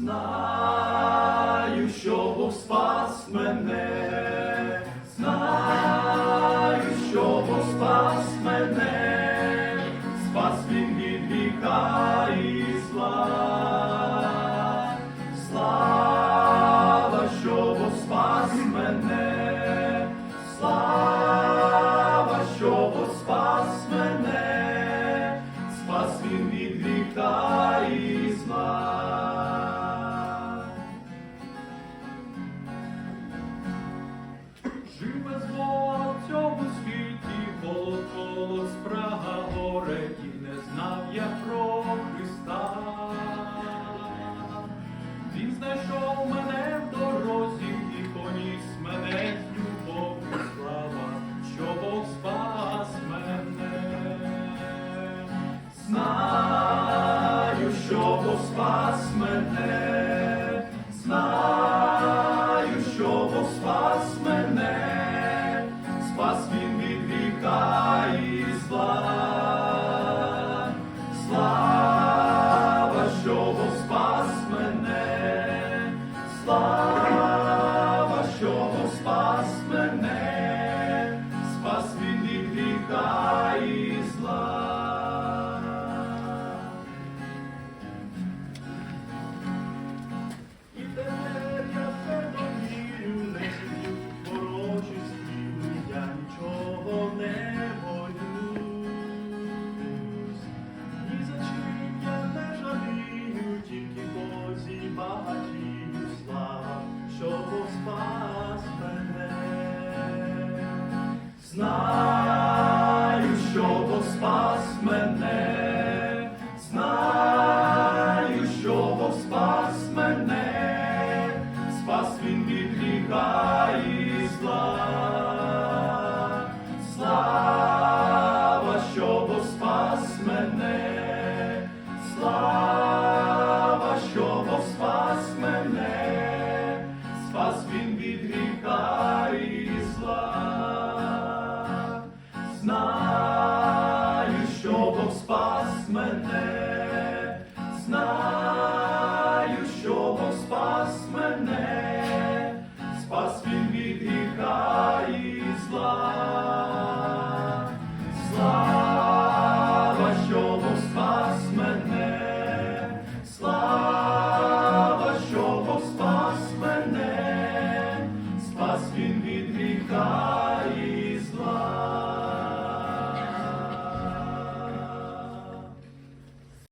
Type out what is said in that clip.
Знаю, що Бог спас мене, знаю, що Бог спас мене, спас він від віка і слава, слава, що Бог спас мене, слава, що Бог спас мене, спас він від спас мене, знаю, що Бог спас мене, спас він від гріха і зла, слава, що Бог спас мене. Спас мене, знаю, що Бог спас мене, спас він від гріха і зла, слава, що Бог